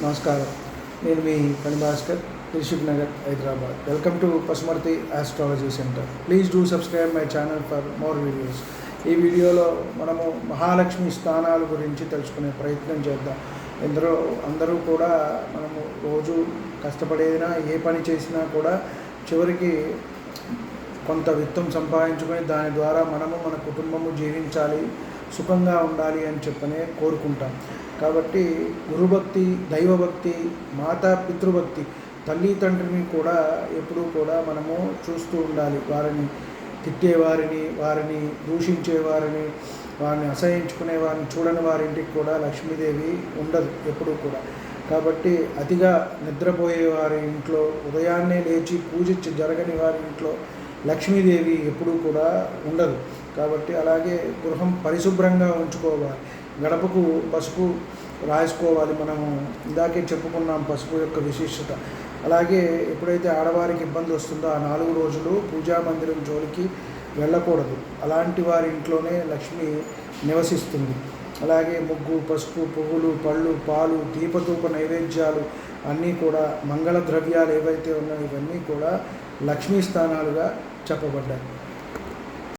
నమస్కారం. నేను మీ పని Bhaskar రిషిబ్ Nagar Hyderabad. Welcome to Pasumarthi astrology centre please do subscribe my channel for more videos ఈ వీడియోలో మనము మహాలక్ష్మి స్థానాల గురించి తెలుసుకునే ప్రయత్నం చేద్దాం. ఎందరో అందరూ కూడా మనము రోజు కష్టపడేదినా ఏ పని చేసినా కూడా చివరికి కొంత విత్తం సంపాదించుకొని దాని ద్వారా మనము మన కుటుంబము జీవించాలి సుఖంగా ఉండాలి అని చెప్పనే కోరుకుంటాం. కాబట్టి గురుభక్తి దైవభక్తి మాతా పితృభక్తి తల్లి తండ్రిని కూడా ఎప్పుడూ కూడా మనము చూస్తూ ఉండాలి. వారిని తిట్టేవారిని వారిని దూషించే వారిని వారిని అసహించుకునే వారిని చూడని వారింటికి కూడా లక్ష్మీదేవి ఉండదు ఎప్పుడూ కూడా. కాబట్టి అతిగా నిద్రపోయే వారి ఇంట్లో ఉదయాన్నే లేచి పూజ జరగని వారి ఇంట్లో లక్ష్మీదేవి ఎప్పుడూ కూడా ఉండదు. కాబట్టి అలాగే గృహం పరిశుభ్రంగా ఉంచుకోవాలి. గడపకు పసుపు రాసుకోవాలి మనము ఇందాకే చెప్పుకున్నాం పసుపు యొక్క విశిష్టత. అలాగే ఎప్పుడైతే ఆడవారికి ఇబ్బంది వస్తుందో ఆ నాలుగు రోజులు పూజా మందిరం జోలికి వెళ్ళకూడదు. అలాంటి వారి ఇంట్లోనే లక్ష్మి నివసిస్తుంది. అలాగే ముగ్గు పసుపు పువ్వులు పళ్ళు పాలు దీపధూప నైవేద్యాలు అన్నీ కూడా మంగళ ద్రవ్యాలు ఏవైతే ఉన్నాయో ఇవన్నీ కూడా లక్ష్మీ స్థానాలుగా చెప్పబడ్డాయి.